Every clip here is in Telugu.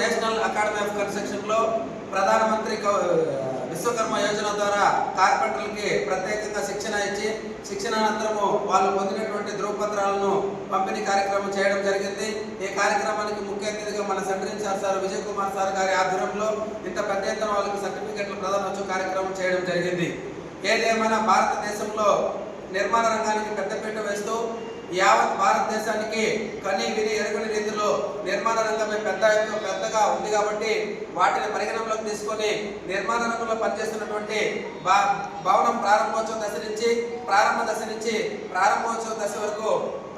నేషనల్ అకాడమీ ఆఫ్ కన్స్ట్రక్షన్లో ప్రధానమంత్రి విశ్వకర్మ యోజన ద్వారా కార్పెంటర్లకి ప్రత్యేకంగా శిక్షణ ఇచ్చి శిక్షణ అనంతరము వాళ్ళు పొందినటువంటి ధృవపత్రాలను పంపిణీ కార్యక్రమం చేయడం జరిగింది. ఈ కార్యక్రమానికి ముఖ్య అతిథిగా మన centre sir Vijay Kumar sir గారి ఆధ్వర్యంలో ఇంత పెద్ద ఎత్తున వాళ్ళకి సర్టిఫికెట్లు ప్రధాన కార్యక్రమం చేయడం జరిగింది. ఏదేమైనా భారతదేశంలో నిర్మాణ రంగానికి పెద్దపీట వేస్తూ యావత్ భారతదేశానికి కనీ విని ఎరగని నిర్మాణ రంగమే పెద్ద ఎత్తు- పెద్దగా ఉంది కాబట్టి వాటిని పరిగణనలోకి తీసుకొని నిర్మాణ రంగంలో పనిచేస్తున్నటువంటి భా భవనం ప్రారంభోత్సవ దశ నుంచి ప్రారంభ దశ నుంచి ప్రారంభోత్సవ దశ వరకు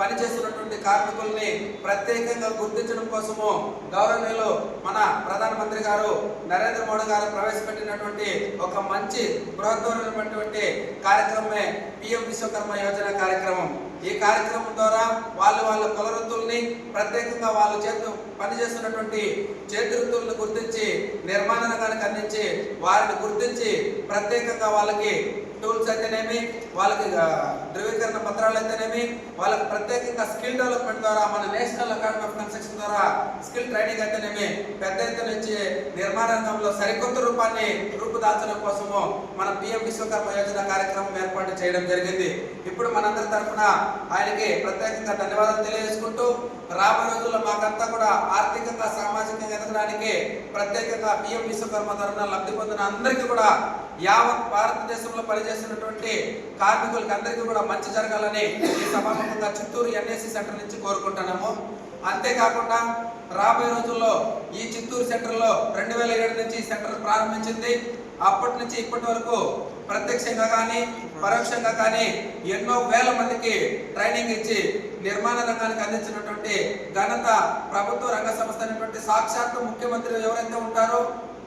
పనిచేస్తున్నటువంటి కార్మికుల్ని ప్రత్యేకంగా గుర్తించడం కోసము గౌరవనీయులు మన ప్రధానమంత్రి గారు నరేంద్ర మోడీ గారు ప్రవేశపెట్టినటువంటి ఒక మంచి బృహద్వరమైనటువంటి కార్యక్రమమే పిఎం విశ్వకర్మ యోజన కార్యక్రమం. ఈ కార్యక్రమం ద్వారా వాళ్ళు వాళ్ళ కుల వృత్తుల్ని ప్రత్యేకంగా వాళ్ళు చేతు పనిచేస్తున్నటువంటి చేతి వృత్తులను గుర్తించి నిర్మాణ రంగానికి అందించి వారిని గుర్తించి ప్రత్యేకంగా వాళ్ళకి టూల్స్ అయితేనేమి వాళ్ళకి ధృవీకరణ పత్రాలు అయితేనేమి వాళ్ళకి ప్రత్యేకంగా స్కిల్ డెవలప్మెంట్ ద్వారా మన నేషనల్ అకాడమీ ఆఫ్ కన్స్ట్రక్షన్ ద్వారా స్కిల్ ట్రైనింగ్ అయితేనేమి పెద్ద ఎత్తున నుంచి నిర్మాణ రంగంలో సరికొత్త రూపాన్ని రూపుదాల్చడం కోసము మన పిఎం విశ్వకర్మ యోజన కార్యక్రమం ఏర్పాటు చేయడం జరిగింది. ఇప్పుడు మనందరి తరఫున ఆయనకి ప్రత్యేకంగా ధన్యవాదాలు తెలియజేసుకుంటూ రాబోయే రోజుల్లో మాకంతా కూడా ఆర్థికంగా సామాజికంగా ఎదగడానికి ప్రత్యేకంగా పిఎం విశ్వకర్మ తరఫున లబ్ధి పొందిన అందరికీ కూడా యావత్ భారతదేశంలో పనిచేస్తున్నటువంటి కార్మికులకి అందరికీ కూడా మంచి జరగాలని ఈ సభాముఖంగా చిత్తూరు ఎన్ఏసి సెంటర్ నుంచి కోరుకుంటున్నాము. అంతేకాకుండా రాబోయే రోజుల్లో ఈ చిత్తూరు సెంటర్లో రెండు వేల ఏడు నుంచి ఈ సెంటర్ ప్రారంభించింది. అప్పటి నుంచి ఇప్పటి వరకు ప్రత్యక్షంగా కానీ పరోక్షంగా కానీ ఎన్నో వేల మందికి ట్రైనింగ్ ఇచ్చి నిర్మాణ రంగానికి అందించినటువంటి ఘనత ప్రభుత్వ రంగ సంస్థ అనేటువంటి సాక్షాత్తు ముఖ్యమంత్రి ఎవరైతే ఉంటారో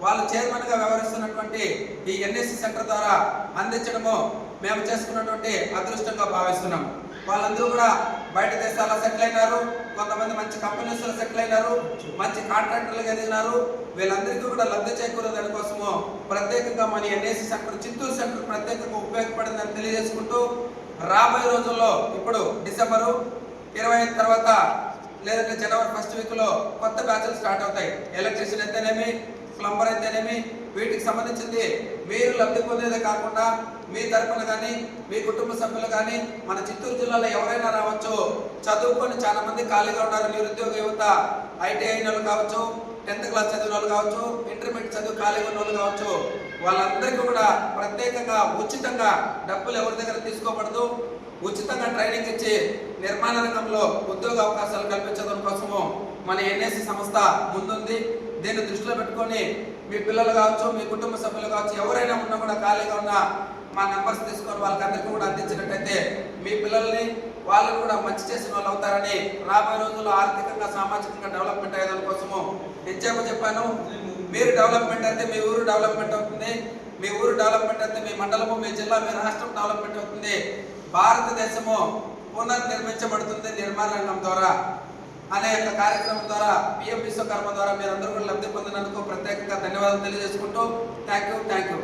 వాళ్ళు చైర్మన్గా వ్యవహరిస్తున్నటువంటి ఈ ఎన్ఎస్సి సెంటర్ ద్వారా అందించడము మేము చేసుకున్నటువంటి అదృష్టంగా భావిస్తున్నాం. వాళ్ళందరూ కూడా బయట దేశాల్లో సెటిల్ అయినారు. కొంతమంది మంచి కంపెనీస్లో సెటిల్ అయినారు. మంచి కాంట్రాక్టర్లుగా ఎదిగినారు వీళ్ళందరికీ కూడా లబ్ధి చేకూరే దానికోసము ప్రత్యేకంగా మన ఎన్ఏసీ సెంటర్ చిత్తూరు సెంటర్ ప్రత్యేకంగా ఉపయోగపడిందని తెలియజేసుకుంటూ రాబోయే రోజుల్లో ఇప్పుడు డిసెంబరు ఇరవై తర్వాత లేదంటే జనవరి ఫస్ట్ వీక్లో కొత్త బ్యాచ్లు స్టార్ట్ అవుతాయి. ఎలక్ట్రీషియన్ అయితేనేమి ప్లంబర్ అయితేనేమి వీటికి సంబంధించింది మీరు లబ్ధి పొందేదే కాకుండా మీ తరపున కానీ మీ కుటుంబ సభ్యులు కానీ మన చిత్తూరు జిల్లాలో ఎవరైనా రావచ్చు. చదువుకొని చాలా మంది ఖాళీగా ఉన్నారు. నిరుద్యోగ యువత ఐటీ వాళ్ళు కావచ్చు టెన్త్ క్లాస్ చదివిన వాళ్ళు కావచ్చు ఇంటర్మీడియట్ చదువు ఖాళీగా ఉన్న వాళ్ళు కావచ్చు వాళ్ళందరికీ కూడా ప్రత్యేకంగా ఉచితంగా డబ్బులు ఎవరి దగ్గర తీసుకోబడదు ఉచితంగా ట్రైనింగ్ ఇచ్చి నిర్మాణ రంగంలో ఉద్యోగ అవకాశాలు కల్పించడం కోసము మన ఎన్ఎస్సి సంస్థ ముందుంది. దీన్ని దృష్టిలో పెట్టుకొని మీ పిల్లలు కావచ్చు మీ కుటుంబ సభ్యులు కావచ్చు ఎవరైనా ఉన్నా కూడా ఖాళీగా ఉన్న మా నెంబర్స్ తీసుకొని వాళ్ళకందరికీ కూడా అందించినట్టయితే మీ పిల్లల్ని వాళ్ళు కూడా మంచి చేసిన వాళ్ళు అవుతారని రాబోయే రోజుల్లో ఆర్థికంగా సామాజికంగా డెవలప్మెంట్ అయ్యేదాని కోసము నిత్యమ చెప్పాను. మీరు డెవలప్మెంట్ అయితే మీ ఊరు డెవలప్మెంట్ అవుతుంది. మీ ఊరు డెవలప్మెంట్ అయితే మీ మండలము మీ జిల్లా మీ రాష్ట్రం డెవలప్మెంట్ అవుతుంది. భారతదేశము పునర్నిర్మించబడుతుంది నిర్మాణ రంగం ద్వారా. అనే యొక్క కార్యక్రమం ద్వారా పిఎం విశ్వకర్మ ద్వారా మీరందరూ కూడా లబ్ధి పొందినందుకు ప్రత్యేకంగా ధన్యవాదాలు తెలియజేసుకుంటూ థ్యాంక్ యూ థ్యాంక్ యూ